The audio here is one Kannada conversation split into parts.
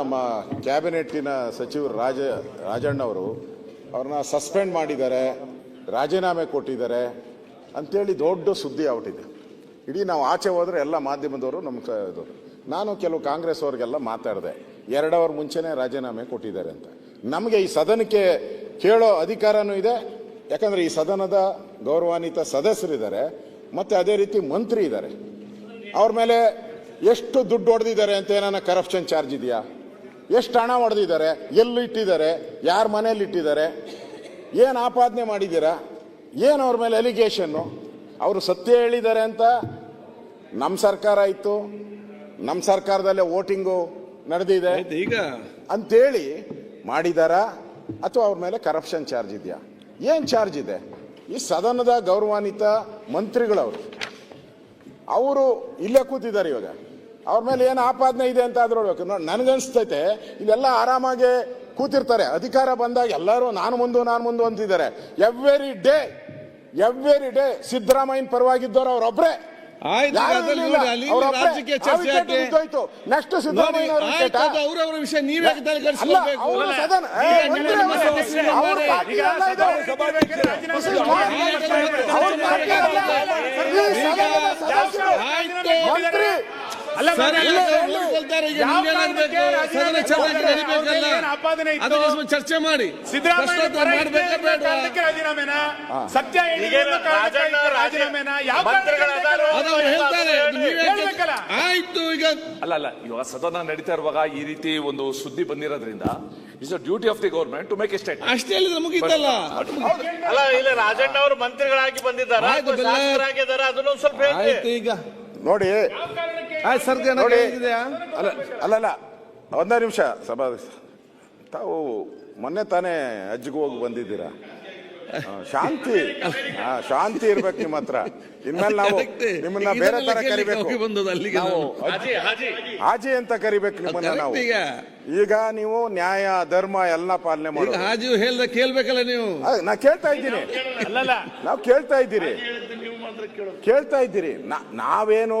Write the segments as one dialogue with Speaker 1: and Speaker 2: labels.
Speaker 1: ನಮ್ಮ ಕ್ಯಾಬಿನೆಟ್ಟಿನ ಸಚಿವರು ರಾಜ, ರಾಜಣ್ಣ ಅವರು ಅವ್ರನ್ನ ಸಸ್ಪೆಂಡ್ ಮಾಡಿದ್ದಾರೆ, ರಾಜೀನಾಮೆ ಕೊಟ್ಟಿದ್ದಾರೆ ಅಂತೇಳಿ ದೊಡ್ಡ ಸುದ್ದಿ ಔಟಿದೆ ಇಡೀ ನಾವು ಆಚೆ ಹೋದರೆ ಎಲ್ಲ ಮಾಧ್ಯಮದವರು ನಮ್ಮ ಇದು, ನಾನು ಕೆಲವು ಕಾಂಗ್ರೆಸ್ ಅವ್ರಿಗೆಲ್ಲ ಮಾತಾಡಿದೆ, ಎರಡು ಅವರ್ ಮುಂಚೆನೇ ರಾಜೀನಾಮೆ ಕೊಟ್ಟಿದ್ದಾರೆ ಅಂತ. ನಮಗೆ ಈ ಸದನಕ್ಕೆ ಕೇಳೋ ಅಧಿಕಾರನೂ ಇದೆ, ಯಾಕಂದರೆ ಈ ಸದನದ ಗೌರವಾನ್ವಿತ ಸದಸ್ಯರಿದ್ದಾರೆ, ಮತ್ತು ಅದೇ ರೀತಿ ಮಂತ್ರಿ ಇದ್ದಾರೆ. ಅವ್ರ ಮೇಲೆ ಎಷ್ಟು ದುಡ್ಡು ಹೊಡೆದಿದ್ದಾರೆ ಅಂತ ಏನಾನ ಕರಪ್ಷನ್ ಚಾರ್ಜ್ ಇದೆಯಾ? ಎಷ್ಟು ಹಣ ಹೊಡೆದಿದ್ದಾರೆ? ಎಲ್ಲಿ ಇಟ್ಟಿದ್ದಾರೆ? ಯಾರ ಮನೇಲಿ ಇಟ್ಟಿದ್ದಾರೆ? ಏನು ಆಪಾದನೆ ಮಾಡಿದ್ದೀರಾ? ಏನು ಅವ್ರ ಮೇಲೆ ಅಲಿಗೇಷನ್ನು ಅವರು ಸತ್ಯ ಹೇಳಿದ್ದಾರೆ ಅಂತ ನಮ್ಮ ಸರ್ಕಾರ ಇತ್ತು ನಮ್ಮ ಸರ್ಕಾರದಲ್ಲೇ ವೋಟಿಂಗು ನಡೆದಿದೆ.
Speaker 2: ಈಗ?
Speaker 1: ಅಂತೇಳಿ ಮಾಡಿದಾರಾ ಅಥವಾ ಅವ್ರ ಮೇಲೆ ಕರಪ್ಷನ್ ಚಾರ್ಜ್ ಇದೆಯಾ? ಏನು ಚಾರ್ಜ್ ಇದೆ? ಈ ಸದನದ ಗೌರವಾನ್ವಿತ ಮಂತ್ರಿಗಳವರು. ಅವರು ಇಲ್ಲೇ ಕೂತಿದ್ದಾರೆ ಇವಾಗ. ಅವ್ರ ಮೇಲೆ ಏನು ಆಪಾದನೆ ಇದೆ ಅಂತ ಆದ್ರೂ ನೋಡ್ಬೇಕು ನೋಡಿ ನನಗನ್ಸ್ತೈತೆ ಇಲ್ಲೆಲ್ಲ ಆರಾಮಾಗಿ ಕೂತಿರ್ತಾರೆ. ಅಧಿಕಾರ ಬಂದಾಗ ಎಲ್ಲರೂ ನಾನು ಮುಂದು ನಾನು ಮುಂದು ಅಂತಿದ್ದಾರೆ. ಎವ್ರಿ ಡೇ ಎವ್ರಿ ಡೇ ಸಿದ್ದರಾಮಯ್ಯನ ಪರವಾಗಿದ್ದವ್ರು? ಬಿದ್ದೋಯ್ತು ನೆಕ್ಸ್ಟ್ ಸಿದ್ದರಾಮಯ್ಯ
Speaker 2: ವಿಷಯ. ನೀವ್ ಯಾಕೆ ತಲೆ
Speaker 1: ಅಲ್ಲ
Speaker 2: ಕೆಡಿಸ್ಕೊಳ್ಬೇಕು
Speaker 1: ಅವರು ಸದನ
Speaker 2: ಚರ್ಚೆ ಮಾಡಿ.
Speaker 3: ಸತ್ಯ.
Speaker 2: ಆಯ್ತು ಈಗ.
Speaker 4: ಅಲ್ಲ ಅಲ್ಲ ಇವಾಗ ಸದನ ನಡೀತಾ ಇರುವಾಗ ಈ ರೀತಿ ಒಂದು ಸುದ್ದಿ ಬಂದಿರೋದ್ರಿಂದ is a duty of the government to make a state
Speaker 2: ಅಷ್ಟೇ ಹೇಳಿದ್ರೆ ಮುಗಿತಲ್ಲ?
Speaker 5: ಅಲ್ಲ ಇಲ್ಲ ರಾಜಣ್ಣ ಅವರು ಮಂತ್ರಿಗಳಾಗಿ ಬಂದಿದ್ದಾರೆ ಶಾಸಕರಾಗಿದ್ದಾರೆ ಸ್ವಲ್ಪ ಹೇಳಿ
Speaker 2: ಆಯ್ತು ಈಗ.
Speaker 1: ನೋಡಿ
Speaker 2: ಆಯ್ತು ಸರ್
Speaker 1: ನೋಡಿ
Speaker 2: ಇದೆಯಾ
Speaker 1: ಅಲ್ಲ ಅಲ್ಲಲ್ಲ ಒಂದೇ ನಿಮಿಷ ಸಭಾ ತಾವು ಮೊನ್ನೆ ತಾನೇ ಅಜ್ಜಿಗೆ ಹೋಗಿ ಬಂದಿದ್ದೀರಾ? ಶಾಂತಿ. ಶಾಂತಿ ಇರ್ಬೇಕು ನಿಮ್ಮ ಹತ್ರ. ಇನ್ಮೇಲೆ ನಾವು ನಿಮ್ಮನ್ನ ಬೇರೆ ತರ ಕರಿಬೇಕು.
Speaker 5: ಹಾಜಿ ಹಾಜಿ.
Speaker 1: ಹಾಜಿ ಅಂತ ಕರಿಬೇಕು ನಿಮ್ಮನ್ನ ನಾವು.
Speaker 2: ಈಗ.
Speaker 1: ನೀವು ನ್ಯಾಯ ಧರ್ಮ ಎಲ್ಲ ಪಾಲನೆ
Speaker 2: ಈಗ ಹಾಜಿ ಹೇಳ್ದ ಕೇಳ್ಬೇಕಲ್ಲ ನೀವು?
Speaker 1: ನಾ ಕೇಳ್ತಾ ಇದ್ದೀನಿ. ನಾವು ಕೇಳ್ತಾ ಇದ್ದೀರಿ. ಕೇಳ್ತಾ ಇದ್ದೀರಿ. ನಾ- ನಾವೇನು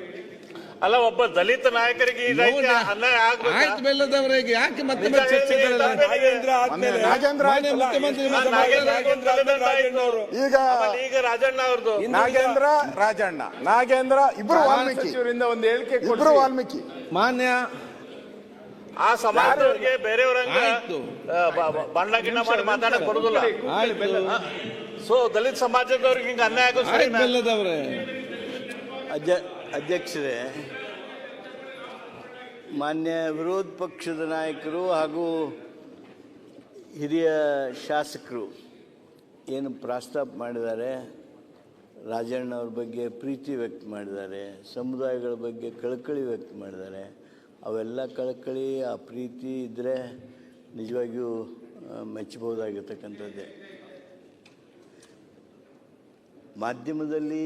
Speaker 5: ಅಲ್ಲ ಒಬ್ಬ ದಲಿತ ನಾಯಕರಿಗೆ?
Speaker 2: ಆಯ್ತು ಬೆಲ್ಲದವರೇ ಈಗ ಯಾಕೆ ಮತ್ತೆ.
Speaker 1: ಈಗ
Speaker 5: ಈಗ ರಾಜಣ್ಣ ಅವ್ರದ್ದು.
Speaker 1: ನಾಗೇಂದ್ರ ರಾಜಣ್ಣ. ನಾಗೇಂದ್ರ ಇಬ್ರು ವಾಲ್ಮೀಕಿ.
Speaker 3: ಒಂದು ಹೇಳಿಕೆ
Speaker 1: ಇಬ್ರು ವಾಲ್ಮೀಕಿ.
Speaker 2: ಮಾನ್ಯ
Speaker 5: ಆ ಸಮಾಜದವರಿಗೆ ಬೇರೆಯವರಂಗ ಬಣ್ಣ ಗಿಣ್ಣ ಮಾಡಿ ಮಾತಾಡಕ್ ಬರುದಿಲ್ಲ. ಸೊ ದಲಿತ ಸಮಾಜದವ್ರಿಗೆ ಹಿಂಗ ಅನ್ಯಾಯ ಆಗೋದು
Speaker 2: ಸರಿ
Speaker 5: ಅಜ್ಜ
Speaker 2: ಬೆಲ್ಲದವರೇ.
Speaker 6: ಅಧ್ಯ ಅಧ್ಯಕ್ಷರೇ, ಮಾನ್ಯ ವಿರೋಧ ಪಕ್ಷದ ನಾಯಕರು ಹಾಗೂ ಹಿರಿಯ ಶಾಸಕರು ಏನು ಪ್ರಸ್ತಾಪ ಮಾಡಿದ್ದಾರೆ ರಾಜಣ್ಣವ್ರ ಬಗ್ಗೆ ಪ್ರೀತಿ ವ್ಯಕ್ತ ಮಾಡಿದ್ದಾರೆ, ಸಮುದಾಯಗಳ ಬಗ್ಗೆ ಕಳಕಳಿ ವ್ಯಕ್ತ ಮಾಡಿದ್ದಾರೆ, ಅವೆಲ್ಲ ಕಳಕಳಿ, ಆ ಪ್ರೀತಿ ಇದ್ದರೆ ನಿಜವಾಗಿಯೂ ಮೆಚ್ಚಬಹುದಾಗಿರ್ತಕ್ಕಂಥದ್ದೇ. ಮಾಧ್ಯಮದಲ್ಲಿ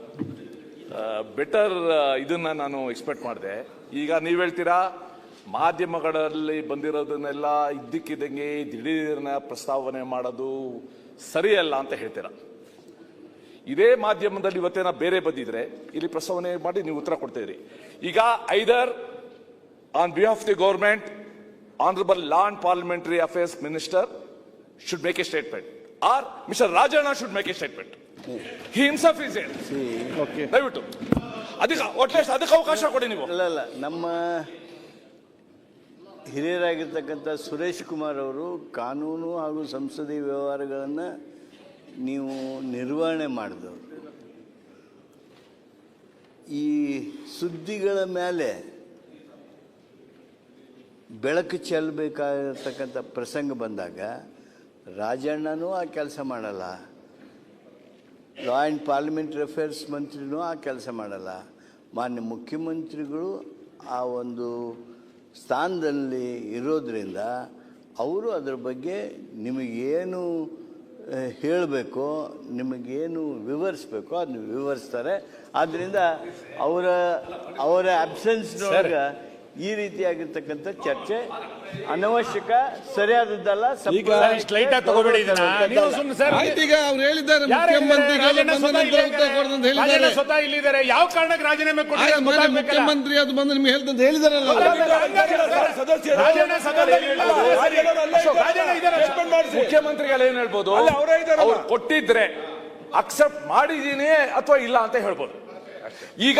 Speaker 4: ಬೆಟರ್ ಇದನ್ನ ನಾನು ಎಕ್ಸ್ಪೆಕ್ಟ್ ಮಾಡಿದೆ. ಈಗ ನೀವು ಹೇಳ್ತೀರಾ, ಮಾಧ್ಯಮಗಳಲ್ಲಿ ಬಂದಿರೋದನ್ನೆಲ್ಲ ಇದ್ದಕ್ಕಿದ್ದಂಗೆ ದಿಢೀರ್ನ ಪ್ರಸ್ತಾವನೆ ಮಾಡೋದು ಸರಿಯಲ್ಲ ಅಂತ ಹೇಳ್ತೀರ? ಇದೇ ಮಾಧ್ಯಮದಲ್ಲಿ ಇವತ್ತೇನ ಬೇರೆ ಬಂದಿದ್ರೆ, ಇಲ್ಲಿ ಪ್ರಸ್ತಾವನೆ ಮಾಡಿ ನೀವು ಉತ್ತರ ಕೊಡ್ತೀರಿ ಈಗ either on behalf the government honourable law and parliamentary affairs minister should make a statement or mister Rajanna should make a statement he himself is it ದಯವಿಟ್ಟು. ಅದಕ್ಕೆ ಅಟ್ಲೀಸ್ಟ್ ಅದಕ್ಕೆ ಅವಕಾಶ ಕೊಡಿ ನೀವು.
Speaker 6: ಅಲ್ಲ ಅಲ್ಲ ನಮ್ಮ ಹಿರಿಯರಾಗಿರ್ತಕ್ಕಂಥ ಸುರೇಶ್ ಕುಮಾರ್ ಅವರು ಕಾನೂನು ಹಾಗೂ ಸಂಸದೀಯ ವ್ಯವಹಾರಗಳನ್ನು ನೀವು ನಿರ್ವಹಣೆ ಮಾಡಿದವರು. ಈ ಸುದ್ದಿಗಳ ಮೇಲೆ ಬೆಳಕು ಚೆಲ್ಲಬೇಕಾಗಿರ್ತಕ್ಕಂಥ ಪ್ರಸಂಗ ಬಂದಾಗ ರಾಜಣ್ಣನೂ ಆ ಕೆಲಸ ಮಾಡಲ್ಲ. ಲಾ ಆ್ಯಂಡ್ ಪಾರ್ಲಿಮೆಂಟ್ರಿ ಅಫೇರ್ಸ್ ಮಂತ್ರಿನೂ ಆ ಕೆಲಸ ಮಾಡಲ್ಲ. ಮಾನ್ಯ ಮುಖ್ಯಮಂತ್ರಿಗಳು ಆ ಒಂದು ಸ್ಥಾನದಲ್ಲಿ ಇರೋದ್ರಿಂದ ಅವರು ಅದರ ಬಗ್ಗೆ ನಿಮಗೇನು ಹೇಳಬೇಕು, ನಿಮಗೇನು ವಿವರಿಸ್ಬೇಕು ಅದನ್ನ ವಿವರಿಸ್ತಾರೆ. ಆದ್ದರಿಂದ ಅವರ ಅವರ ಅಬ್ಸೆನ್ಸ್ನೊಳಗೆ ಈ ರೀತಿಯಾಗಿರ್ತಕ್ಕಂಥ ಚರ್ಚೆ ಅನವಶ್ಯಕ ಸರಿಯಾದದ್ದಲ್ಲ
Speaker 2: ಈಗ ಅವ್ರು ಹೇಳಿದ್ದಾರೆ
Speaker 3: ಸ್ವತಃ ಇಲ್ಲಿದ್ದಾರೆ. ಯಾವ ಕಾರಣಕ್ಕೆ ರಾಜೀನಾಮೆ.
Speaker 2: ಮುಖ್ಯಮಂತ್ರಿ ಅದು ಬಂದು ನಿಮ್ಗೆ ಹೇಳ್ತಂತ ಹೇಳಿದಾರಲ್ಲ.
Speaker 4: ಮುಖ್ಯಮಂತ್ರಿಗಳು ಏನ್ ಹೇಳ್ಬೋದು? ಅವ್ರು ಕೊಟ್ಟಿದ್ರೆ ಅಕ್ಸೆಪ್ಟ್ ಮಾಡಿದೀನಿ ಅಥವಾ ಇಲ್ಲ ಅಂತ ಹೇಳ್ಬೋದು. ಈಗ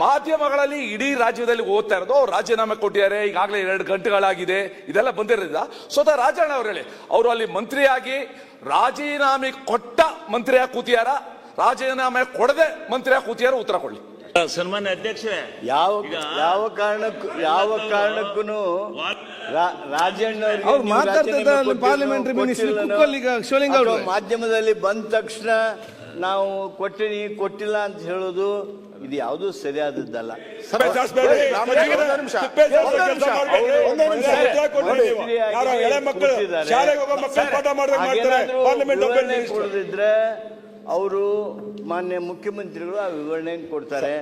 Speaker 4: ಮಾಧ್ಯಮಗಳಲ್ಲಿ ಇಡೀ ರಾಜ್ಯದಲ್ಲಿ ಓದ್ತಾ ಇರೋದು ಅವ್ರು ರಾಜೀನಾಮೆ ಕೊಟ್ಟಿದ್ದಾರೆ ಈಗಾಗಲೇ ಎರಡು ಗಂಟೆಗಳಾಗಿದೆ ಇದೆಲ್ಲ ಬಂದಿರೋದಿಲ್ಲ ಸ್ವತಃ ರಾಜಣ್ಣ ಅವ್ರು ಹೇಳಿ ಅವರು ಅಲ್ಲಿ ಮಂತ್ರಿಯಾಗಿ ರಾಜೀನಾಮೆ ಕೊಟ್ಟ ಮಂತ್ರಿಯಾಗಿ ಕೂತಿಯಾರ ರಾಜೀನಾಮೆ ಕೊಡದೆ ಮಂತ್ರಿಯಾಗಿ ಕೂತಿಯಾರ ಉತ್ತರ ಕೊಡ್ಲಿ.
Speaker 5: ಸನ್ಮಾನ್ಯ ಅಧ್ಯಕ್ಷರೇ
Speaker 6: ಯಾವ ಯಾವ ಕಾರಣಕ್ಕೂ ಯಾವ ಕಾರಣಕ್ಕೂ ರಾಜಣ್ಣ
Speaker 2: ಈಗ,
Speaker 6: ಮಾಧ್ಯಮದಲ್ಲಿ ಬಂದ ತಕ್ಷಣ ನಾವು ಕೊಟ್ಟಿನಿ ಕೊಟ್ಟಿಲ್ಲ ಅಂತ ಹೇಳೋದು ಇದು ಯಾವುದೂ ಸರಿಯಾದದ್ದಲ್ಲ.
Speaker 1: ಒಂದೇ ನಿಮಿಷ ಒಂದೇ ನಿಮಿಷ.
Speaker 6: ಶಾಲೆಗೆ ಹೋಗೋ ಮಕ್ಕಳು ಪಾಠ ಮಾಡ್ತಾರೆ. ಪಾರ್ಲಿಮೆಂಟ್ ಕೊಡದಿದ್ರೆ ಅವರು ಮಾನ್ಯ ಮುಖ್ಯಮಂತ್ರಿಗಳು ಆ ವಿವರಣೆಯನ್ನು ಕೊಡ್ತಾರೆ.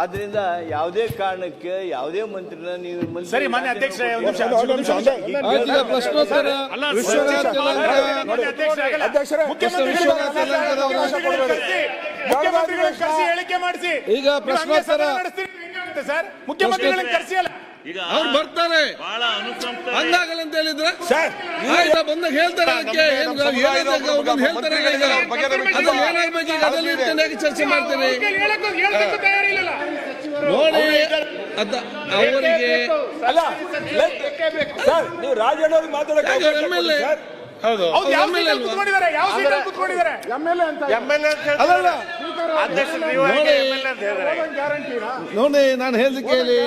Speaker 6: ಆದ್ರಿಂದ ಯಾವುದೇ ಕಾರಣಕ್ಕೆ ಯಾವುದೇ ಮಂತ್ರಿನ ನೀವು ಮಂತ್ರಿ
Speaker 3: ಸರಿ ಮಾನ್ಯ ಅಧ್ಯಕ್ಷರೇ ಒಂದು ಅಲ್ಲ, ಮುಖ್ಯಮಂತ್ರಿಗಳನ್ನು ಕರೆಸಿ, ಹೇಳಿಕೆ ಮಾಡಿಸಿ.
Speaker 2: ಈಗ ಪ್ರಶ್ನೋತ್ತರ.
Speaker 3: ಸರ್? ಮುಖ್ಯಮಂತ್ರಿಗಳನ್ನು ಕರೆಸಿ ಅಲ್ಲ.
Speaker 5: ಈಗ
Speaker 2: ಅವ್ರು ಬರ್ತಾರೆ.
Speaker 5: ಬಹಳ ಅನುಕಂಪ
Speaker 2: ಅಂದಾಗಲ್ಲ ಅಂತ ಹೇಳಿದ್ರೆ? ಆಯ್ತಾ ಬಂದಾಗ ಹೇಳ್ತಾರೆ ಅದಕ್ಕೆ. ಏನು ಹೇಳ್ತಾರೆ ಈಗ. ಅದು ಏನಾಗಬೇಕು ಈಗ ಅದರಲ್ಲಿ ಚೆನ್ನಾಗಿ ಚರ್ಚೆ ಮಾಡ್ತೀನಿ ನೋಡಿ ಅದ ಅವರಿಗೆ
Speaker 7: ನೀವು ರಾಜಣ್ಣವ್ರಿಗೆ ಮಾತಾಡಕ್ಕೆ
Speaker 2: ಎಂ ಎಲ್ ಎ. ಹೌದು.
Speaker 3: ಹೌದು ಯಾವ
Speaker 2: ಎಲ್
Speaker 3: ಸೀಟಲ್ಲಿ ಕುತ್ಕೊಂಡಿದ್ದಾರೆ? ಯಾವ ಸೀಟಲ್ಲಿ ಕುತ್ಕೊಂಡಿದ್ದಾರೆ?
Speaker 1: ಎಂಎಲ್ಎ ಅಂತ
Speaker 5: ಎಂ ಎಲ್ ಎ
Speaker 2: ಅಲ್ಲಲ್ಲ.
Speaker 5: ನೀವು ಎಲ್ ಎ ಅಂತ ಹೇಳಿದ್ರೆ?
Speaker 1: ಗ್ಯಾರಂಟಿನಾ
Speaker 2: ನೋಡಿ ನಾನು ಹೇಳಿದ ಕೇಳಿ.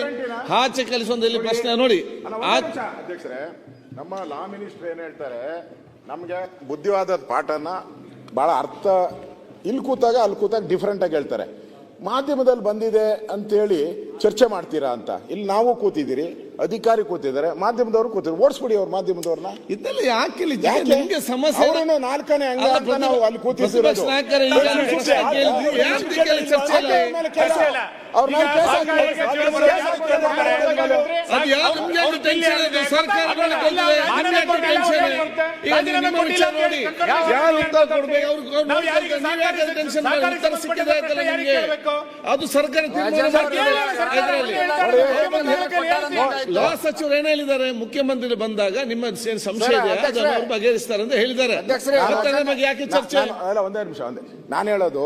Speaker 2: ಆಚೆ ಕಲಿಸೊಂದು ಇಲ್ಲಿ ಪ್ರಶ್ನೆ ನೋಡಿ.
Speaker 1: ಅಧ್ಯಕ್ಷರೇ ನಮ್ಮ ಲಾ ಮಿನಿಸ್ಟರ್ ಏನ್ ಹೇಳ್ತಾರೆ ನಮ್ಗೆ ಬುದ್ಧಿವಾದ ಪಾಠನ ಬಹಳ ಅರ್ಥ ಇಲ್ಲಿ ಕೂತಾಗ ಅಲ್ಲಿ ಕೂತಾಗ ಡಿಫ್ರೆಂಟ್ ಆಗಿ ಹೇಳ್ತಾರೆ. ಮಾಧ್ಯಮದಲ್ಲಿ ಬಂದಿದೆ ಅಂತೇಳಿ ಚರ್ಚೆ ಮಾಡ್ತೀರಾ ಅಂತ? ಇಲ್ಲಿ ನಾವು ಕೂತಿದ್ದೀರಿ ಅಧಿಕಾರಿ ಕೂತಿದ್ದಾರೆ ಮಾಧ್ಯಮದವರು ಕೂತಿದ್ದಾರೆ. ಓಡಿಸ್ಬಿಡಿ ಅವ್ರ ಮಾಧ್ಯಮದವ್ರನ್ನ.
Speaker 2: ಇದೆಲ್ಲ ಯಾಕೆ ಇಲ್ಲಿ ಜನ-
Speaker 1: ಯಾಕೆ?
Speaker 2: ನಿಮ್ಗೆ ಸಮಸ್ಯೆ
Speaker 1: ಅವ್ರೇನೋ ನಾಲ್ಕನೇ ಅಂಗ
Speaker 2: ಅಲ್ಲ,
Speaker 1: ಅಂತ ನಾವು ಅಲ್ಲಿ ಕೂತಿದ್ದೀರೋದು.
Speaker 2: ಪ್ರತಿಪಕ್ಷ ನಾಯಕರು ಈಗ ನಾನು ಪ್ರಶ್ನೆ ಕೇಳಿದ್ವಿ, ಯಾಕೆ ಕೇಳಿ ಚರ್ಚೆ ಇಲ್ಲ?
Speaker 1: ಅವ್ರ ಮೇಲೆ ಕೇಸ್
Speaker 3: ಇಲ್ಲ.
Speaker 1: ಅವ್ರ ಮೇಲೆ
Speaker 3: ಈಗ
Speaker 1: ಕೇಸ್
Speaker 3: ಸರ್ಕಾರಿ
Speaker 1: ಹಾಕಿ-
Speaker 3: ಸಚಿವರು ಯಾರು ಕೂತ್ಕೊಳ್ತಾರೆ?
Speaker 2: ಅದು ಯಾರು ನಿಮ್ಗೆ ಯಾಕೆ ಟೆನ್ಷನ್ ಇದೆ ಸರ್ಕಾರಗಳು ಬಂದಿದೆ ನಿಮ್ಗೆ ಯಾಕೆ ಟೆನ್ಷನ್ ಈಗ ನೀವು ನಿಮ್ಮ ವಿಚಾರ ನೋಡಿ. ಯಾರು ಉತ್ತರ ಕೊಡ್ಬೇಕು? ಅವ್ರು
Speaker 3: ನಾವು ಯಾರಿಗೆ
Speaker 2: ನೀವು ಯಾಕೆ ಟೆನ್ಷನ್ ಮಾಡಿ
Speaker 3: ಸರ್ಕಾರಿ
Speaker 2: ಉತ್ತರ ಸಿಕ್ಕಿದೆ ಆಯ್ತಲ್ಲ
Speaker 3: ಯಾರಿಗೆ
Speaker 2: ನಿಮ್ಗೆ?
Speaker 3: ಕೇಳ್ಬೇಕು?
Speaker 2: ಅದು ಸರ್ಕಾರ ತೀರ್ಮಾನ ಮಾಡ್ತದೆ ಇದರಲ್ಲಿ ಲಾ ಸಚಿವರು ಏನ್ ಹೇಳಿದ್ದಾರೆ ಮುಖ್ಯಮಂತ್ರಿ ಬಂದಾಗ ನಿಮ್ಮ ಏನ್ ಸಂಶಯ ಇದೆ ಬಗೆಹರಿಸ್ತಾರೆ ಅಂತ ಹೇಳಿದ್ದಾರೆ. ನಮಗೆ ಯಾಕೆ ಚರ್ಚೆ?
Speaker 1: ಅಲ್ಲ ಒಂದೇ ನಿಮಿಷ ಒಂದೇ. ನಾನು ಹೇಳೋದು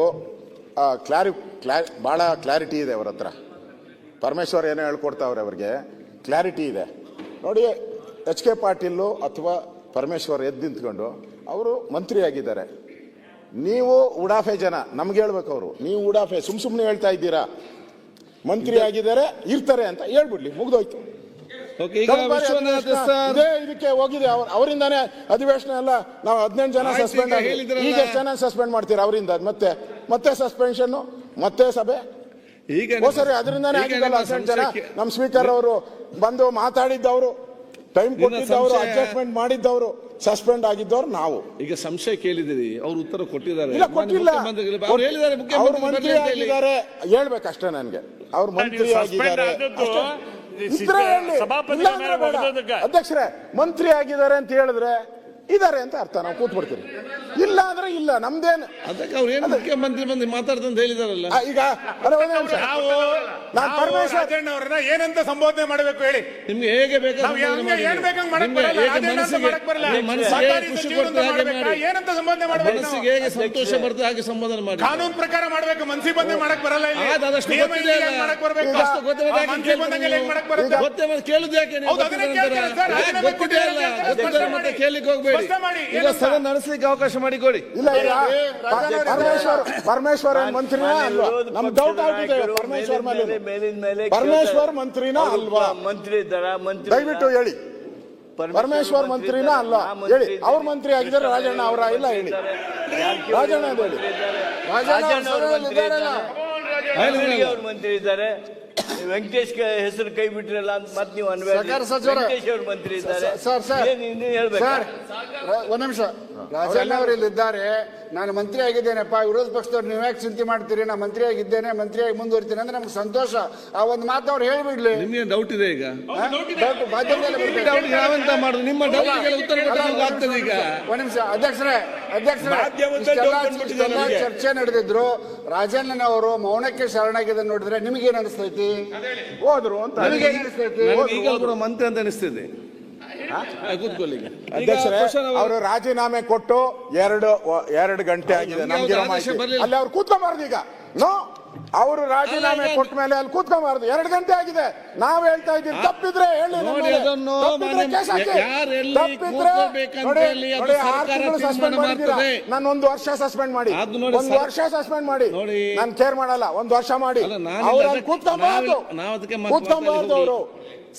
Speaker 1: ಕ್ಲಾರಿ ಕ್ಲಾರಿ ಭಾಳ ಕ್ಲಾರಿಟಿ ಇದೆ ಅವರ ಹತ್ರ. ಪರಮೇಶ್ವರ್ ಏನೋ ಹೇಳ್ಕೊಡ್ತಾವ್ರೆ ಅವರಿಗೆ ಕ್ಲಾರಿಟಿ ಇದೆ. ನೋಡಿ ಎಚ್ ಕೆ ಪಾಟೀಲು ಅಥವಾ ಪರಮೇಶ್ವರ್ ಎದ್ದು ನಿಂತ್ಕೊಂಡು ಅವರು ಮಂತ್ರಿ ಆಗಿದ್ದಾರೆ ನೀವು ಉಡಾಫೆ ಜನ ನಮ್ಗೆ ಹೇಳ್ಬೇಕು ಅವರು ನೀವು ಉಡಾಫೆ ಸುಮ್ ಸುಮ್ಮನೆ ಹೇಳ್ತಾ ಇದ್ದೀರಾ? ಮಂತ್ರಿ ಆಗಿದ್ದಾರೆ ಇರ್ತಾರೆ ಅಂತ ಹೇಳ್ಬಿಡ್ಲಿ ಮುಗ್ದೋಯ್ತು.
Speaker 2: ಈಗ ವಿಶ್ವನಾಥ್ ಸರ್.
Speaker 1: ಇದೇ ಇದಕ್ಕೆ ಹೋಗಿದೆ. ಅವ್ರ- ಅವರಿಂದಾನೇ ಅಧಿವೇಶನ ಎಲ್ಲ ನಾವು ಹದಿನೆಂಟು ಜನ ಸಸ್ಪೆಂಡ್
Speaker 2: ಈಗ
Speaker 1: ಆಗಿ ಈಗ ಎಷ್ಟು ಜನ ಸಸ್ಪೆಂಡ್ ಮಾಡ್ತೀರಾ ಅವರಿಂದ? ಮತ್ತೆ ಮತ್ತೆ ಸಸ್ಪೆನ್ಷನ್ ಮತ್ತೆ ಸಭೆ?
Speaker 2: ಈಗ
Speaker 1: ಓ ಸರಿ ಅದರಿಂದಾನೇ ಆಗಿದ್ದಲ್ಲ ಹದಿನೆಂಟು ಜನ. ನಮ್ಮ ಸ್ಪೀಕರ್ ಅವರು ಬಂದು ಮಾತಾಡಿದ್ದವರು ಟೈಮ್ ಕೊಟ್ಟಿದ್ದವರು ಅಡ್ಜಸ್ಟ್ಮೆಂಟ್ ಮಾಡಿದ್ದವರು ಸಸ್ಪೆಂಡ್ ಆಗಿದ್ದವ್ರು ನಾವು.
Speaker 2: ಈಗ ಸಂಶಯ ಕೇಳಿದಿರಿ ಅವ್ರು ಉತ್ತರ ಕೊಟ್ಟಿದ್ದಾರೆ.
Speaker 1: ಇಲ್ಲ ಕೊಟ್ಟಿಲ್ಲ.
Speaker 2: ಅವ್ರು ಹೇಳಿದ್ದಾರೆ
Speaker 1: ಅವ್ರು ಮಂತ್ರಿ. ಆಗಿದ್ದಾರೆ. ಹೇಳ್ಬೇಕಷ್ಟೇ ನನಗೆ. ಅವ್ರು ಮಂತ್ರಿ ಆಗಿದ್ದಾರೆ. ಅಧ್ಯಕ್ಷರೇ ಮಂತ್ರಿ ಆಗಿದ್ದಾರೆ ಅಂತ ಹೇಳಿದ್ರೆ ಇದಾರೆ ಅಂತ ಅರ್ಥ. ನಾವು ಕೂತ್ಬಿಡ್ತೀವಿ. ಇಲ್ಲ ಅಂದ್ರೆ ಇಲ್ಲ ನಮ್ದೇನು
Speaker 2: ಅದಕ್ಕೆ ಅವ್ರು ಏನು ಮುಖ್ಯಮಂತ್ರಿ ಬಂದು ಮಾತಾಡ್ತಂತ ಹೇಳಿದಾರಲ್ಲ?
Speaker 1: ಆ, ಈಗ ಅಲ್ಲ, ಒಂದೇ ನಿಮಿಷ.
Speaker 3: ನಾವು
Speaker 1: ನಾನ್
Speaker 3: ನಾವು
Speaker 1: ಪರಮೇಶ್ವರ್
Speaker 3: ರಾಜಣ್ಣ ಅವ್ರನ್ನ ಏನಂತ ಸಂಬೋಧನೆ ಮಾಡಬೇಕು ಹೇಳಿ.
Speaker 2: ನಿಮ್ಗೆ ಹೇಗೆ ಬೇಕಾದ್ರೆ
Speaker 3: ನಾವು ಹಂಗೆ ಏನ್ ಬೇಕಂಗ್ ಮಾಡಕ್ ಬರಲ್ಲ.
Speaker 2: ಹೇಗೆ
Speaker 3: ರಾಜಣ್ಣ ಅಂತ ಮಾಡಕ್ ಬರಲ್ಲ.
Speaker 2: ನಿಮ್ಮ ಮನಸ್ಸಿಗೆ
Speaker 3: ಸರ್ಕಾರಿ
Speaker 2: ಖುಷಿ
Speaker 3: ಸಚಿವರು ಅಂತ
Speaker 2: ಕೊಡ್ತದೆ ಹಾಗೆ
Speaker 3: ಮಾಡ್ಬೇಕಾ?
Speaker 2: ಮಾಡಿ.
Speaker 3: ಏನಂತ ಸಂಬೋಧನೆ ಮಾಡಬೇಕು
Speaker 2: ಮನಸ್ಸಿಗೆ ಹೇಗೆ ಸಂತೋಷ ಬರ್ತದೆ ಹಾಗೆ ಸಂಬೋಧನೆ ಮಾಡಿ.
Speaker 3: ಕಾನೂನು ಪ್ರಕಾರ ಮಾಡ್ಬೇಕು ಮನ್ಸಿ ಬಂದೆ ಮಾಡಕ್ ಬರಲ್ಲ ಇಲ್ಲಿ. ನಿಯಮ
Speaker 2: ಗೊತ್ತಿದೆ ಅಲ್ಲ.
Speaker 3: ಹೆಂಗ್ ಮಾಡಕ್ ಬರ್ಬೇಕು?
Speaker 2: ಅಷ್ಟು ಗೊತ್ತಿದೆ,
Speaker 3: ಆ
Speaker 2: ಯಾಕೆ
Speaker 3: ಮನ್ಸಿಗೆ
Speaker 2: ಕೇಳ್ತೀರಿ
Speaker 3: ಬಂದಂಗೆಲ್ಲ ಹೆಂಗ್
Speaker 2: ನೀವು?
Speaker 3: ಮಾಡಕ್ ಬರುತ್ತೆ?
Speaker 2: ಗೊತ್ತೇ ಕೇಳುದು ಯಾಕೆ ನೀವು?
Speaker 3: ಹೌದು, ಅದನ್ನೇ
Speaker 2: ಗೊತ್ತಿದೆ
Speaker 3: ಕೇಳ್ತೀರಾ
Speaker 2: ನಂತರ?
Speaker 3: ಸರ್?
Speaker 2: ಯಾಕೆ
Speaker 3: ರಾಜೀನಾಮೆ
Speaker 2: ಗೊತ್ತಿದೆ ಅಲ್ಲ?
Speaker 3: ಕೊಟ್ಟಿದ್ದಾರೆ,
Speaker 2: ಮತ್ತೆ
Speaker 3: ಮಾಡಿ.
Speaker 2: ಕೇಳಿಕ್ ಹೋಗ್ಬೇಡಿ.
Speaker 3: ಮಾಡಿ.
Speaker 2: ಈಗ
Speaker 3: ಏನಂತ?
Speaker 2: ಸದನ ನಡೆಸಲಿಕ್ಕೆ ಅವಕಾಶ ಮಾಡಿಕೊಡಿ
Speaker 1: ಇಲ್ಲ ಇಲ್ಲ. ಪರಮೇಶ್ವರ್ ಪರಮೇಶ್ವರ್ ಏನ್ ಮಂತ್ರಿನಾ ಅಲ್ವಾ? ನಮ್ ಡೌಟ್ ಆಗ್ತಿದೆ ಪರಮೇಶ್ವರ್ ಮೇಲೆ
Speaker 6: ಮೇಲೆ ಮೇಲಿನ ಮೇಲೆ
Speaker 1: ಪರಮೇಶ್ವರ್. ಮಂತ್ರಿನಾ ಅಲ್ವಾ?
Speaker 6: ಮಂತ್ರಿ ಇದ್ದಾರೆ? ಮಂತ್ರಿ
Speaker 1: ದಯವಿಟ್ಟು ಹೇಳಿ. ಪರಮೇಶ್ವರ್ ಮಂತ್ರಿನಾ ಅಲ್ಲ ಹೇಳಿ. ಅವ್ರ ಮಂತ್ರಿ ಆಗಿದ್ದಾರೆ ರಾಜಣ್ಣ ಅವರ ಇಲ್ಲ ಹೇಳಿ. ರಾಜಣ್ಣ ಹೇಳಿ.
Speaker 6: ರಾಜಣ್ಣ ಮಂತ್ರಿ ಇದ್ದಾರೆ? ಅವ್ರ ಮಂತ್ರಿ ಇದ್ದಾರೆ? ವೆಂಕಟೇಶ್ ಹೆಸರು ಕೈ ಬಿಟ್ರಲ್ಲ ಅಂತ ಮತ್ತೆ ನೀವು
Speaker 8: ಸರ್ಕಾರ ಸಚಿವರೇ.
Speaker 6: ವೆಂಕಟೇಶ್ ಅವ್ರ ಮಂತ್ರಿ ಇದ್ದಾರೆ.
Speaker 8: Sir, sir.
Speaker 6: ಏನ್ ಇನ್ನೂ ಹೇಳ್ಬೇಕು?
Speaker 8: ಸರ್ ಒಂದ್ ನಿಮಿಷ. ರಾಜಣ್ಣ ಅವರು ಇಲ್ಲಿದ್ದಾರೆ. ನಾನು ಮಂತ್ರಿ ಆಗಿದ್ದೇನೆಪ್ಪ? ವಿರೋಧ ಪಕ್ಷದವ್ರು ನೀವು ಯಾಕೆ ಚಿಂತೆ ಮಾಡ್ತೀರಿ? ನಾನು ಮಂತ್ರಿ ಆಗಿದ್ದೇನೆ ಮಂತ್ರಿಯಾಗಿ ಮುಂದುವರಿತೀನಿ ಅಂದ್ರೆ ನಮ್ಗೆ ಸಂತೋಷ. ಆ ಒಂದು ಮಾತು ಅವ್ರು ಹೇಳ್ಬಿಡ್ಲಿ.
Speaker 2: ನಿಮ್ಗೆ ಡೌಟ್ ಇದೆ ಈಗ?
Speaker 8: ಹಾ? ಡೌಟ್ ಮಾಧ್ಯಮದಲ್ಲಿ ಬರ್ತದೆ.
Speaker 2: ಡೌಟ್ ನಾವೆಂತ ಮಾಡುದು? ನಿಮ್ಮ ಡೌಟ್ಗೆಲ್ಲ ಉತ್ತರ ಕೊಡಲಿಕ್ಕೆ ಆಗ್ತದೆ ಈಗ.
Speaker 8: ಒಂದ್ ನಿಮಿಷ. ಅಧ್ಯಕ್ಷರೇ ಅಧ್ಯಕ್ಷರೇ
Speaker 7: ಮಾಧ್ಯಮದಲ್ಲಿ
Speaker 8: ಇಷ್ಟೆಲ್ಲ-
Speaker 7: ಡೌಟ್ ಬಂದ್ಬಿಟ್ಟಿದೆ
Speaker 8: ಇಷ್ಟೆಲ್ಲ
Speaker 7: ನಮಗೆ.
Speaker 8: ಚರ್ಚೆ ನಡೆದಿದ್ರು. ರಾಜಣ್ಣನವರು ಮೌನಕ್ಕೆ ಶರಣಾಗಿದೆ ನೋಡಿದ್ರೆ ನಿಮ್ಗೇನ್ ಅನಿಸ್ತೈತಿ?
Speaker 1: ಹೋದ್ರು ಅಂತ
Speaker 8: ನಿಮಗೇನ್ ಅನಿಸ್ತೈತಿ
Speaker 2: ನನಗೆ ಈಗ ಕೂಡ ಮಂತ್ರಿ ಅಂತ ಅನಿಸ್ತಿದೆ ಕೂತ್ಕೊಳ್ಳಿ ಈಗ.
Speaker 1: ಅಧ್ಯಕ್ಷರೇ
Speaker 2: ಅವರು-
Speaker 1: ರಾಜೀನಾಮೆ ಕೊಟ್ಟು ಎರಡು ಎರಡು ಗಂಟೆ ಆಗಿದೆ.
Speaker 2: ನಮ್ಗೆ
Speaker 1: ನಮ್ಗೆ
Speaker 2: ಯಾವ್ದು ಆದೇಶ ಬರ್ಲಿಲ್ಲ.
Speaker 1: ಅಲ್ಲಿ ಅವ್ರು ಕೂತ್ಕೊಂಡ್ಬಾರ್ದು ಈಗ. ನೋ ಅವರು ರಾಜೀನಾಮೆ ಕೊಟ್ಟ ಮೇಲೆ ಅಲ್ಲಿ ಕೂತ್ಕೊಂಬಾರದು. ಎರಡು ಗಂಟೆ ಆಗಿದೆ. ನಾವ್ ಹೇಳ್ತಾ ಇದ್ದೀವಿ. ತಪ್ಪಿದ್ರೆ ಹೇಳಿ
Speaker 2: ತೀರ್ಮಾನ
Speaker 1: ಮಾಡಿದ್ದೀರಾ. ನಾನು ಒಂದು ವರ್ಷ ಸಸ್ಪೆಂಡ್ ಮಾಡಿ. ಒಂದು ವರ್ಷ ಸಸ್ಪೆಂಡ್ ಮಾಡಿ. ನಾನು ಕೇರ್ ಮಾಡಲ್ಲ. ಒಂದು ವರ್ಷ ಮಾಡಿ. ಅವ್ರು ಕೂತ್ಕೊಂಬಾರ್ದು. ಕೂತ್ಕೊಂಬಾರ್ದು ಅವರು.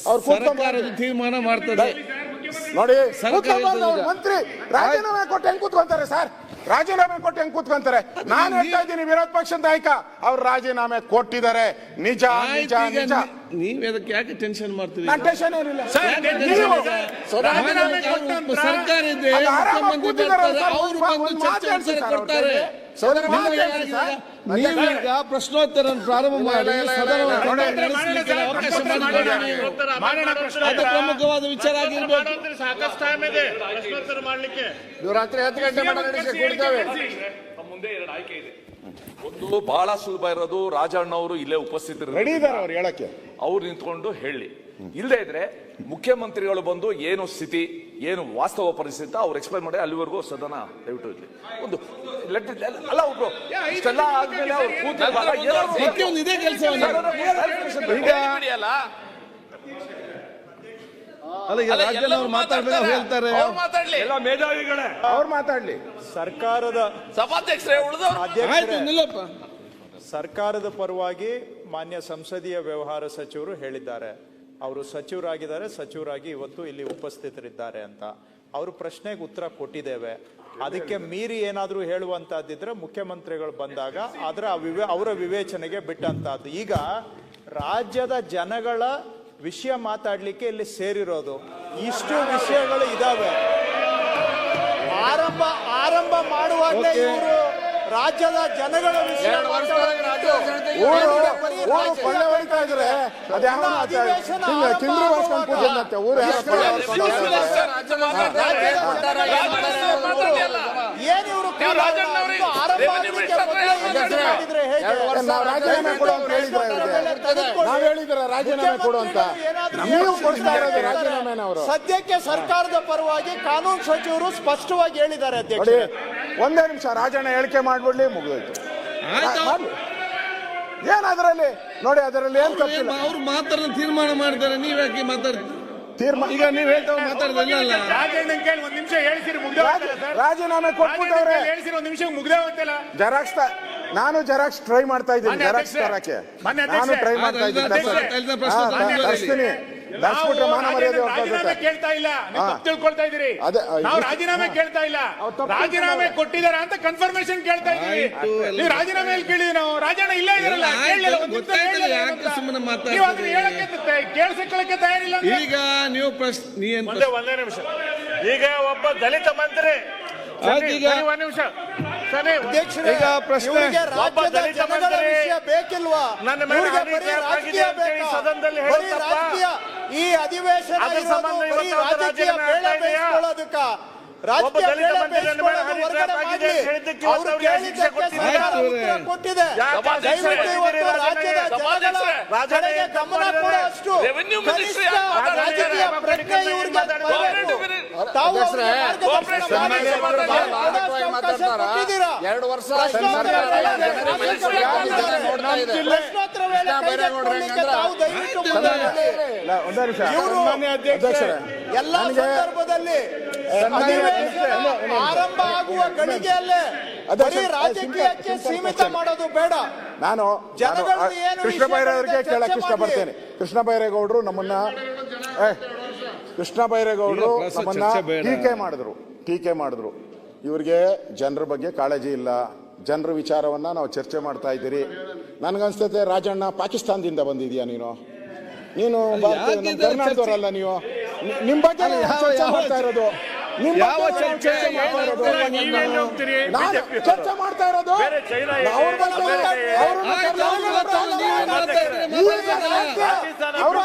Speaker 1: ಅವ್ರು ಕೂತ್ಕೊಂಬಾರ್ದು.
Speaker 2: ತೀರ್ಮಾನ ಮಾಡ್ತದೆ.
Speaker 1: ನೋಡಿ. ಮಂತ್ರಿ ರಾಜೀನಾಮೆ ಕೊಟ್ಟು ಹೆಂಗ್ ಕೂತ್ಕೊಂತಾರೆ ಸರ್? ರಾಜೀನಾಮೆ ಕೊಟ್ಟು ಹೆಂಗ್ ಕೂತ್ಕೊಂತಾರೆ? ನಾನು ಹೇಳ್ತಾ ಇದ್ದೀನಿ ವಿರೋಧ ಪಕ್ಷದ ನಾಯಕ ಅವ್ರು ರಾಜೀನಾಮೆ ಕೊಟ್ಟಿದ್ದಾರೆ. ನಿಜ ನಿಜ ನಿಜ.
Speaker 2: ನೀವ್ ಅದಕ್ಕೆ ಯಾಕೆ ಟೆನ್ಷನ್ ಮಾಡ್ತೀರಿ
Speaker 1: ನಾನು ಟೆನ್ಷನ್ ಏನಿಲ್ಲ.
Speaker 2: ಸರ್ಕಾರ ಇದೆ ಮುಖ್ಯಮಂತ್ರಿ ಬರ್ತಾರೆ ಅವ್ರು
Speaker 1: ಒಂದು
Speaker 2: ಬಂದು
Speaker 1: ಮಾತು
Speaker 2: ಚರ್ಚೆ ಕೊಡ್ತಾರೆ. ನೀವೀಗ ಪ್ರಶ್ನೋತ್ತರ ಪ್ರಾರಂಭ ಮಾಡಿ. ಅದು ಪ್ರಮುಖವಾದ ವಿಚಾರ ಆಗಿರ್ಬೇಕು.
Speaker 5: ಸಾಕಷ್ಟು ಟೈಮ್ ಇದೆ. ಪ್ರಶ್ನೋತ್ತರ ಮಾಡ್ಲಿಕ್ಕೆ.
Speaker 8: ರಾತ್ರಿ ಹತ್ತು ಗಂಟೆ ಮಾಡಿ ನಡೆಸಿ ಕೊಡ್ತೇವೆ
Speaker 4: ಮುಂದೆ ಎರಡು ಆಯ್ಕೆ ಇದೆ ಒಂದು ಬಹಳ ಸುಲಭ ಇರೋದು ರಾಜಣ್ಣ ಅವರು ಇಲ್ಲೇ ಉಪಸ್ಥಿತರು
Speaker 1: ರೆಡಿ ಇದ್ದಾರೆ ಅವ್ರು ಹೇಳಕ್ಕೆ
Speaker 4: ಅವ್ರು ನಿಂತ್ಕೊಂಡು ಹೇಳಿ ಇಲ್ಲದೆ ಇದ್ರೆ ಮುಖ್ಯಮಂತ್ರಿಗಳು ಬಂದು ಏನು ಸ್ಥಿತಿ ಏನು ವಾಸ್ತವ ಪರಿಸ್ಥಿತಿ ಅವ್ರು ಎಕ್ಸ್ಪ್ಲೈನ್ ಮಾಡಿ ಅಲ್ಲಿವರೆಗೂ ಸದನ ದಯವಿಟ್ಟು ಇರ್ಲಿ ಒಂದು ಲೆಟ್ ಅಲ್ಲ ಒಬ್ರು ಇಷ್ಟೆಲ್ಲ ಆದ್ಮೇಲೆ ಅವ್ರು ಏನಾದ್ರು-
Speaker 2: ಮತ್ತೆ ಒಂದು ಇದೇ ಕೆಲಸವನ್ನು ಈಗ ಅಲ್ಲ ಈಗ ರಾಜ್ಯದವ್ರು ಮಾತಾಡ್ಬೇಕು ಹೇಳ್ತಾರೆ.
Speaker 7: ಎಲ್ಲ ಮೇಧಾವಿಗಳೇ.
Speaker 1: ಅವ್ರು ಮಾತಾಡ್ಲಿ.
Speaker 9: ಸರ್ಕಾರದ
Speaker 4: ಸಭಾಧ್ಯಕ್ಷರೇ ಉಳಿದವರು.
Speaker 2: ಆಯ್ತು ನಿಲ್ಲಪ್ಪ.
Speaker 9: ಸರ್ಕಾರದ ಪರವಾಗಿ ಮಾನ್ಯ ಸಂಸದೀಯ ವ್ಯವಹಾರ ಸಚಿವರು ಹೇಳಿದ್ದಾರೆ. ಅವರು ಸಚಿವರಾಗಿದ್ದಾರೆ ಸಚಿವರಾಗಿ ಇವತ್ತು ಇಲ್ಲಿ ಉಪಸ್ಥಿತರಿದ್ದಾರೆ ಅಂತ. ಅವರು ಪ್ರಶ್ನೆಗೆ ಉತ್ತರ ಕೊಟ್ಟಿದ್ದೇವೆ. ಅದಕ್ಕೆ ಮೀರಿ ಏನಾದರೂ ಹೇಳುವಂತಹದ್ದಿದ್ರೆ ಮುಖ್ಯಮಂತ್ರಿಗಳು ಬಂದಾಗ ಅದರ ವಿವೇ ಅವರ ವಿವೇಚನೆಗೆ ಬಿಟ್ಟಂತಹದ್ದು. ಈಗ ರಾಜ್ಯದ ಜನಗಳ ವಿಷಯ ಮಾತಾಡ್ಲಿಕ್ಕೆ ಇಲ್ಲಿ ಸೇರಿರೋದು. ಇಷ್ಟು ವಿಷಯಗಳು ಇದಾವೆ. ಆರಂಭ ಆರಂಭ ಮಾಡುವಾಗಲೇ ಇವರು ರಾಜ್ಯದ ಜನಗಳ ವಿಷಯ ಮಾತಾಡೋದು.
Speaker 1: ನಾವು ರಾಜೀನಾಮೆ ಕೊಡು ಅಂತ ಹೇಳಿದ್ರೆ ನಾವ್ ಹೇಳಿದ್ರೆ ರಾಜೀನಾಮೆ ಕೊಡು ಅಂತ ನೀವು ಕೊಡ್ತಾ ಇರೋದು ರಾಜೀನಾಮೆನ ಅವರು
Speaker 9: ಸದ್ಯಕ್ಕೆ ಸರ್ಕಾರದ ಪರವಾಗಿ ಕಾನೂನು ಸಚಿವರು ಸ್ಪಷ್ಟವಾಗಿ ಹೇಳಿದ್ದಾರೆ ಅಧ್ಯಕ್ಷ
Speaker 1: ಒಂದೇ ನಿಮಿಷ ರಾಜಣ್ಣ ಹೇಳಿಕೆ ಮಾಡ್ಬಿಡ್ಲಿ ಮುಗಿದೋಯ್ತು. ಏನಾದ್ರಲ್ಲಿ ಏನ್ ಅದರಲ್ಲಿ ನೋಡಿ ಅದರಲ್ಲಿ ಏನ್ ತಪ್ಪಿಲ್ಲ.
Speaker 2: ಅವ್ರು ಮಾತಾಡ ತೀರ್ಮಾನ ಮಾಡಿದ್ದಾರೆ ನೀವ್ಯಾಕೆ ಮಾತಾಡ್ತೀರಿ?
Speaker 1: ತೀರ್ಮಾನ
Speaker 2: ಈಗ ನೀವ್ ಹೇಳ್ತಾ ಮಾತಾಡ್ದಿಲ್ಲ
Speaker 3: ರಾಜಣ್ಣನ್ ಕೇಳಿ ಒಂದ್ ನಿಮಿಷ ಹೇಳ್ಸಿರಿ ಮುಗ್ದ
Speaker 1: ರಾಜೀನಾಮೆ ಕೊಟ್ಬಿಟ್ಟವ್ರೆ.
Speaker 3: ಹೇಳ್ಸಿರಿ ಒಂದ್ ನಿಮಿಷ ಮುಗ್ದೇ ಹೋಗ್ತಲ್ಲ
Speaker 1: ಜೆರಾಕ್ಸ್ ನಾನು ಜೆರಾಕ್ಸ್ ಟ್ರೈ ಮಾಡ್ತಾ ಇದ್ದೀನಿ ಜರಾಕ್ಸ್ ತರಕ್ಕೆ. ನಾನು ಟ್ರೈ ಮಾಡ್ತಾ ಇದ್ದೀನಿ. ತರ್ಸ್ತೀನಿ. ತರ್ಸ್ಬಿಟ್ರೆ ಮಾನ ಮರ್ಯಾದೆ
Speaker 3: ರಾಜೀನಾಮೆ ಕೇಳ್ತಾ ಇಲ್ಲ. ತಿಳ್ಕೊಳ್ತಾ ಇದೀರಿ ನಾವು ರಾಜೀನಾಮೆ ಕೇಳ್ತಾ ಇಲ್ಲ. ರಾಜೀನಾಮೆ. ಕೊಟ್ಟಿದಾರ ಅಂತ ಕನ್ಫರ್ಮೇಶನ್ ಕೇಳ್ತಾ ಇದೀವಿ ನೀವು ರಾಜೀನಾಮೆ ಎಲ್ಲಿ ಕೇಳಿದ್ವಿ ನಾವು. ರಾಜಣ್ಣ ಇಲ್ಲೇ ಇದಾರಲ್ಲ. ನೀವು ಅದನ್ನ ಹೇಳಕ್ಕೆ ಕೇಳ್ಸಕೊಳ್ಳಕ್ಕೆ ತಯಾರಿಲ್ಲ
Speaker 2: ಈಗ ನೀವು ಪ್ರಶ್ನೆ
Speaker 5: ಒಂದೇ ಒಂದೇ ನಿಮಿಷ. ಈಗ ಒಬ್ಬ ದಲಿತ ಮಂತ್ರಿ. ಒಂದ್ ನಿಮಿಷ.
Speaker 9: ಬೇಕಿಲ್ವಾ?
Speaker 5: ಸದನದಲ್ಲಿ
Speaker 9: ಈ ಅಧಿವೇಶನ ರಾಜಕೀಯ? ಬೇಯಿಸ್ಕೊಳ್ಳೋದಕ್ಕ. ಕೊಟ್ಟಿದೆ. ಇವತ್ತು ರಾಜ್ಯದ ಗಮನ? ಕೊಡುವಷ್ಟು? ರಾಜಕೀಯ ಪ್ರಜ್ಞೆ ಇವ್ರಿಗೆ. ತಾವು?
Speaker 8: ಎರಡು ವರ್ಷ
Speaker 9: ಎಲ್ಲಾ ಸಂದರ್ಭದಲ್ಲಿ ಆರಂಭ ಆಗುವ ಗಳಿಗೆಯಲ್ಲೇ ಬರೀ ರಾಜಕೀಯಕ್ಕೆ ಸೀಮಿತ ಮಾಡೋದು ಬೇಡ
Speaker 1: ನಾನು
Speaker 9: ಜನಗಳು ಏನು
Speaker 1: ಕೃಷ್ಣ ಬೈರೇವರಿಗೆ
Speaker 9: ಕೇಳಕ್ಕೆ
Speaker 1: ಇಷ್ಟಪಡ್ತೇನೆ ಕೃಷ್ಣ ಬೈರೇಗೌಡರು ನಮ್ಮನ್ನ ಏ, ಕೃಷ್ಣ ಬೈರೇಗೌಡರು ನಮ್ಮನ್ನ. ಟೀಕೆ ಮಾಡಿದ್ರು ಟೀಕೆ ಮಾಡಿದ್ರು. ಇವ್ರಿಗೆ ಜನರ ಬಗ್ಗೆ ಕಾಳಜಿ ಇಲ್ಲ. ಜನರ ವಿಚಾರವನ್ನ ನಾವು ಚರ್ಚೆ ಮಾಡ್ತಾ ಇದ್ದೀರಿ. ನನ್ಗನ್ಸ್ತೈತೆ ರಾಜಣ್ಣ ಪಾಕಿಸ್ತಾನದಿಂದ ಬಂದಿದ್ಯಾ ನೀನು? ನೀನು ಕರ್ನಾಟಕದವರಲ್ಲ ನೀವು? ನಿಮ್ಮ ನಿಮ್ ಬಗ್ಗೆ ಚರ್ಚೆ ಮಾಡ್ತಾ ಇರೋದು?
Speaker 2: ಚರ್ಚೆ?
Speaker 1: ಮಾಡ್ತಾ ಇರೋದು. ಅವ್ರ.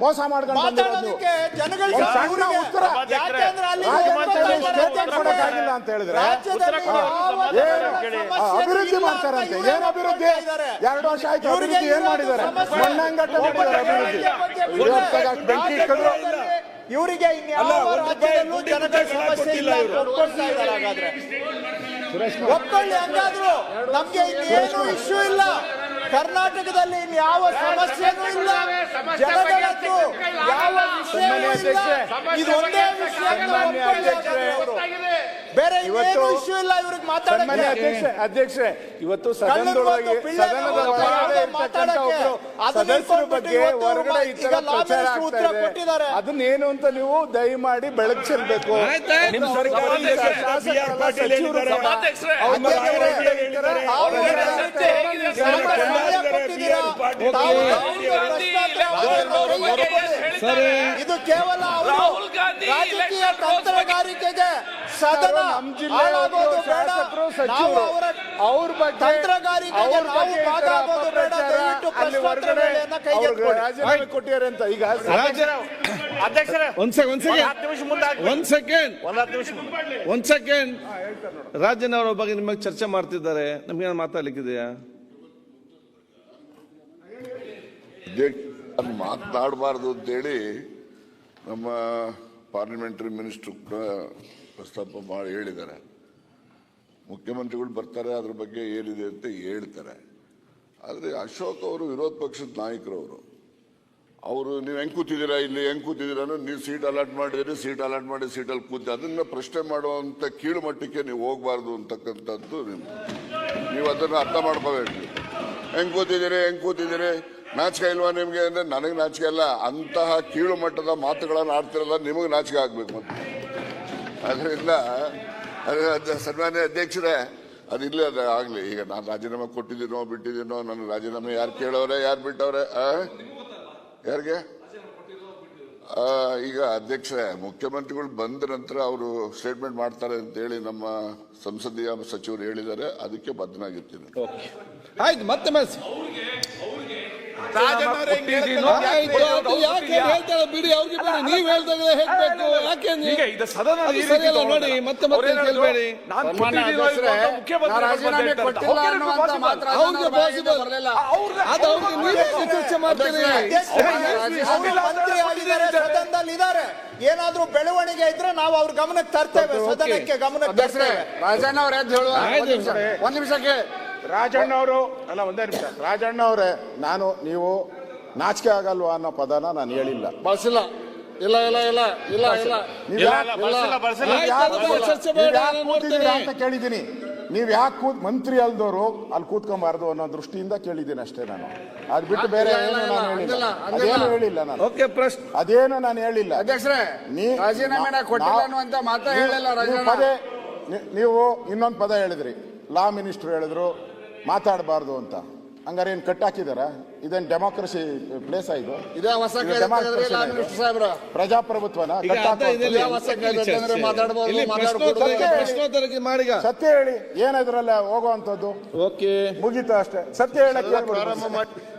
Speaker 1: ಮೋಸ ಮಾಡ್ಕೊಂಡು ಕೊಡಕ್ಕಾಗಿಲ್ಲ ಅಂತ ಹೇಳಿದ್ರೆ ಅಭಿವೃದ್ಧಿ ಮಾಡ್ತಾರಂತೆ ಏನ್ ಅಭಿವೃದ್ಧಿ?
Speaker 9: ಇವ್ರು.
Speaker 1: ಎರಡು ವರ್ಷ ಆಯ್ತು
Speaker 9: ಇವ್ರಿಗೆ
Speaker 1: ಅಭಿವೃದ್ಧಿ ಏನ್ ಮಾಡಿದ್ದಾರೆ? ಅಭಿವೃದ್ಧಿ. ಬೆಂಕಿ
Speaker 9: ಇವರಿಗೆ ಇನ್ಯಾವ ರಾಜ್ಯದಲ್ಲೂ ಜನಗಳ ಸಮಸ್ಯೆ ಇಲ್ಲ ಇದ್ದಾರೆ ಹಾಗಾದ್ರೆ. ಒಪ್ಕೊಳ್ಳಿ ಹಂಗಾದ್ರು ನಮ್ಗೆ ಇನ್ನೇನು ಇಶ್ಯೂ ಇಲ್ಲ. ಕರ್ನಾಟಕದಲ್ಲಿ ಇನ್ಯಾವ ಸಮಸ್ಯೆನೂ ಇಲ್ಲ. ಜನಗಳದ್ದು ಯಾವ ವಿಷಯ ಇದು ಒಂದೇ ವಿಷಯ ಬೇರೆ ಇವತ್ತು ಇಶ್ಯೂ ಇಲ್ಲ ಇವ್ರಿಗೆ ಮಾತಾಡಕ್ಕೆ.
Speaker 8: ಅಧ್ಯಕ್ಷ ಇವತ್ತು
Speaker 9: ಸದನದೊಳಗೆ ಸದನದ ಸದಸ್ಯರ ಬಗ್ಗೆ ಹೊರಗಡೆ ಈ ತರ ಪ್ರಚಾರ ಉತ್ತರ ಕೊಟ್ಟಿದ್ದಾರೆ.
Speaker 8: ಅದನ್ನೇನು ಅಂತ ನೀವು ದಯಮಾಡಿ ಬೆಳಕು ಚೆಲ್ಬೇಕು ನಿಮ್ಮ ಸರ್ಕಾರ
Speaker 9: ಇದು ಕೇವಲ ಅವರು
Speaker 4: ರಾಹುಲ್ ಗಾಂಧಿ
Speaker 9: ರಾಜಕೀಯ ತಂತ್ರಗಾರಿಕೆಗೆ ಸದನ
Speaker 8: ನಮ್ಮ ಜಿಲ್ಲೆಯ
Speaker 9: ಹಾಳಾಗೋದು ಬೇಡ
Speaker 8: ಶಾಸಕರು,
Speaker 9: ನಾವು
Speaker 8: ಸಚಿವರು
Speaker 9: ಅವರ
Speaker 8: ಅವ್ರ ಬಗ್ಗೆ ಅವ್ರ
Speaker 9: ನಾವು
Speaker 8: ಬಗ್ಗೆ
Speaker 9: ಬಾಧ ಬೇಡ ದಯವಿಟ್ಟು
Speaker 8: ಅಲ್ಲಿ
Speaker 9: ಪ್ರಶ್ನೋತ್ತರ
Speaker 8: ಹೊರಗಡೆ
Speaker 9: ವೇಳೆಯನ್ನ
Speaker 8: ಅವ್ರಿಗೆ ರಾಜೀನಾಮೆ ಕೊಟ್ಟಿದ್ದಾರೆ ಅಂತ ಈಗ
Speaker 5: ಅಧ್ಯಕ್ಷರೇ
Speaker 2: ಒಂದ್ ಸೆಕೆಂಡ್ ಒಂದ್ ಸೆಕೆಂಡ್. ಒಂದ್ ಸೆಕೆಂಡ್
Speaker 5: ಒಂದ್
Speaker 2: ಸೆಕೆಂಡ್ ರಾಜನ್ ಅವರ ಬಗ್ಗೆ ನಿಮಗೆ ಚರ್ಚೆ ಮಾಡ್ತಿದ್ದಾರೆ. ನಮ್ಗೆ ಮಾತಾಡ್ಲಿಕ್ಕಿದೆಯಾ?
Speaker 10: ಮಾತನಾಡಬಾರ್ದು ಅಂತೇಳಿ ನಮ್ಮ ಪಾರ್ಲಿಮೆಂಟರಿ ಮಿನಿಸ್ಟ್ರು ಕೂಡ ಪ್ರಸ್ತಾಪ ಮಾಡಿ ಹೇಳಿದ್ದಾರೆ. ಮುಖ್ಯಮಂತ್ರಿಗಳು ಬರ್ತಾರೆ, ಅದ್ರ ಬಗ್ಗೆ ಏನಿದೆ ಅಂತ ಹೇಳ್ತಾರೆ. ಆದರೆ ಅಶೋಕ್ ಅವರು ವಿರೋಧ ಪಕ್ಷದ ನಾಯಕರು ಅವರು ನೀವು ಹೆಂಗೆ ಕೂತಿದ್ದೀರಾ ಇಲ್ಲಿ, ಹೆಂಗೆ ಕೂತಿದ್ದೀರಾ ನೀವು ಸೀಟ್ ಅಲಾಟ್ ಮಾಡಿದಿರಿ ಸೀಟ್ ಅಲಾಟ್ ಮಾಡಿ ಸೀಟಲ್ಲಿ ಕೂತಿ ಅದನ್ನು ಪ್ರಶ್ನೆ ಮಾಡುವಂಥ ಕೀಳು ಮಟ್ಟಕ್ಕೆ ನೀವು ಹೋಗಬಾರ್ದು ಅಂತಕ್ಕಂಥದ್ದು ನಿಮ್ಮ ನೀವು ಅದನ್ನು ಅರ್ಥ ಮಾಡ್ಕೋಬೇಕು. ಹೆಂಗೆ ಕೂತಿದ್ದೀರಿ ಹೆಂಗೆ ಕೂತಿದ್ದೀರಿ, ನಾಚಿಕೆ ಇಲ್ವಾ ನಿಮಗೆ? ಅಂದರೆ ನನಗೆ ನಾಚಿಕೆ ಇಲ್ಲ ಅಂತಹ ಕೀಳು ಮಟ್ಟದ ಮಾತುಗಳನ್ನು ಆಡ್ತಿರಲ್ಲ, ನಿಮಗೆ ನಾಚಿಕೆ ಆಗಬೇಕು ಮತ್ತೆ. ಅದರಿಂದ ಅದು ಅದು ಸನ್ಮಾನ್ಯ ಅಧ್ಯಕ್ಷರೇ ಅದಿಲ್ಲ ಅದು ಆಗಲಿ. ಈಗ ನಾನು ರಾಜೀನಾಮೆ ಕೊಟ್ಟಿದ್ದೀನೋ, ಬಿಟ್ಟಿದ್ದೀನೋ, ನನ್ನ ರಾಜೀನಾಮೆ ಯಾರು ಕೇಳೋರೆ, ಯಾರು ಬಿಟ್ಟವ್ರೆ? ಯಾರಿಗೆ? ಈಗ ಅಧ್ಯಕ್ಷರೇ, ಮುಖ್ಯಮಂತ್ರಿಗಳು ಬಂದ ನಂತರ ಅವರು ಸ್ಟೇಟ್ಮೆಂಟ್ ಮಾಡ್ತಾರೆ ಅಂತ ಹೇಳಿ ನಮ್ಮ ಸಂಸದೀಯ ಸಚಿವರು ಹೇಳಿದ್ದಾರೆ. ಅದಕ್ಕೆ ಬದ್ಧನಾಗಿರ್ತೀನಿ.
Speaker 2: ಆಯ್ತು, ಮತ್ತೆ ಮೆಸ್
Speaker 4: ಕೊಟ್ಟಿದ್ದೀನೋ,
Speaker 2: ಆಯ್ತು ಅದು ಯಾಕೆ ಹೇಳ್ತಾರೆ ಬಿಡಿ ಅವ್ರಿಗೆ ಬಿಡಿ ನೀವ್ ಹೇಳ್ದಾಗ ಹೇಳ್ಬೇಕು ಯಾಕೆ ನೋಡಿ ಮತ್ತೆ ಮತ್ತೆ
Speaker 8: ನಾವು ರಾಜೀನಾಮೆ ಕೊಟ್ಟಿಲ್ಲ
Speaker 4: ಅವ್ರಿಗೆ
Speaker 8: ಅನ್ನುವಂತ ಮಾತ್ರ
Speaker 2: ಅವ್ರಿಗೆ.
Speaker 8: ಬರಲಿಲ್ಲ.
Speaker 2: ಅದು ಅವ್ರಿಗೆ ನೀವೇ ಚರ್ಚೆ ಮಾಡ್ತೀರಿ.
Speaker 9: ಮಂತ್ರಿ ಆಗಿದ್ದಾರೆ ಸದನದಲ್ಲಿ ಇದ್ದಾರೆ ಏನಾದ್ರೂ ಬೆಳವಣಿಗೆ ಇದ್ರೆ ನಾವು ಅವ್ರ ಗಮನಕ್ಕೆ ತರ್ತೇವೆ ಸದನಕ್ಕೆ ಗಮನಕ್ಕೆ
Speaker 8: ರಾಜಣ್ಣ ಅವ್ರ ಎದ್ದು ಹೇಳುವ. ಒಂದ್ ನಿಮಿಷಕ್ಕೆ
Speaker 1: ರಾಜಣ್ಣ ಅವರು ಅಲ್ಲ ಒಂದೇ ನಿಮಿಷ. ರಾಜಣ್ಣ ಅವರೇ ನಾನು ನೀವು ನಾಚಿಕೆ ಆಗಲ್ವಾ ಅನ್ನೋ ಪದನ ನಾನು ಹೇಳಿಲ್ಲ.
Speaker 8: ಬಳಸಿಲ್ಲ. ಇಲ್ಲ ಇಲ್ಲ ಇಲ್ಲ ಇಲ್ಲ ಇಲ್ಲ.
Speaker 1: ನೀವ್
Speaker 5: ಇಲ್ಲ,
Speaker 1: ಯಾಕ್-
Speaker 5: ಇಲ್ಲ, ಬಳಸಿಲ್ಲ, ಬಳಸಿಲ್ಲ.
Speaker 1: ಯಾಕ್ ಕೂತ್-
Speaker 2: ಚರ್ಚೆ
Speaker 1: ನೀವ್ ಯಾಕ್
Speaker 2: ನಾನು
Speaker 1: ಕೂತಿದ್ದೀರಾ
Speaker 2: ನೋಡ್ತೇನೆ.
Speaker 1: ಅಂತ ಕೇಳಿದ್ದೀನಿ. ನೀವ್ ಯಾಕೆ ಕೂತ್ ಮಂತ್ರಿ ಅಲ್ದವರು ಅಲ್ಲಿ ಕೂತ್ಕೊಂಬಾರ್ದು ಅನ್ನೋ ದೃಷ್ಟಿಯಿಂದ ಕೇಳಿದ್ದೀನಿ ಅಷ್ಟೇ ನಾನು. ಅದ್ ಬಿಟ್ಟು ಬೇರೆ
Speaker 8: ಇಲ್ಲ,
Speaker 1: ಏನು
Speaker 8: ಇಲ್ಲ,
Speaker 1: ನಾನು ಹೇಳಿಲ್ಲ.
Speaker 8: ಹಂಗಿಲ್ಲ,
Speaker 1: ಹೇಳಿಲ್ಲ ನಾನು.
Speaker 2: ಓಕೆ ಪ್ರಶ್ನೆ.
Speaker 1: ಅದೇನು ನಾನು ಹೇಳಿಲ್ಲ.
Speaker 8: ಅಧ್ಯಕ್ಷರೇ
Speaker 1: ನೀ-
Speaker 8: ರಾಜೀನಾಮೆನ
Speaker 1: ನಾ-
Speaker 8: ಕೊಟ್ಟಿಲ್ಲ ಅನ್ನುವಂತ ಮಾತಾ
Speaker 1: ನೀವು-
Speaker 8: ಹೇಳಿಲ್ಲ
Speaker 1: ನೀವು
Speaker 8: ರಾಜಣ್ಣ.
Speaker 1: ಪದೇ ನೀ- ನೀವು ಇನ್ನೊಂದು ಪದ ಹೇಳಿದ್ರಿ. ಲಾ ಮಿನಿಸ್ಟ್ರು ಹೇಳಿದ್ರು ಮಾತಾಡಬಾರ್ದು ಅಂತ. ಹಂಗಾರೆ ಏನು ಕಟ್ ಹಾಕಿದಾರ? ಇದೇನ್ ಡೆಮಾಕ್ರಸಿ ಪ್ಲೇಸ್ ಇದು?
Speaker 8: ಇದೇ ಹೊಸ? ಮಿನಿಸ್ಟರ್ ಸಾಹೇಬ್ರ.
Speaker 1: ಪ್ರಜಾಪ್ರಭುತ್ವನ
Speaker 2: ಈಗ
Speaker 1: ಕಟ್?
Speaker 2: ಇದೆಯಲ್ಲ.
Speaker 8: ಮಾತಾಡ್ಬೋದು,
Speaker 2: ಇಲ್ಲಿ ಪ್ರಶ್ನೋತ್ತರಕ್ಕೆ ಮಾಡೀಗ
Speaker 1: ಸತ್ಯ ಹೇಳಿ ಏನಾದ್ರಲ್ಲ ಹೋಗುವಂಥದ್ದು
Speaker 2: ಓಕೆ.
Speaker 1: ಮುಗೀತು ಅಷ್ಟೇ. ಸತ್ಯ ಹೇಳಕ್ಕೆ ಹೇಳ್ಬಿಡಿ.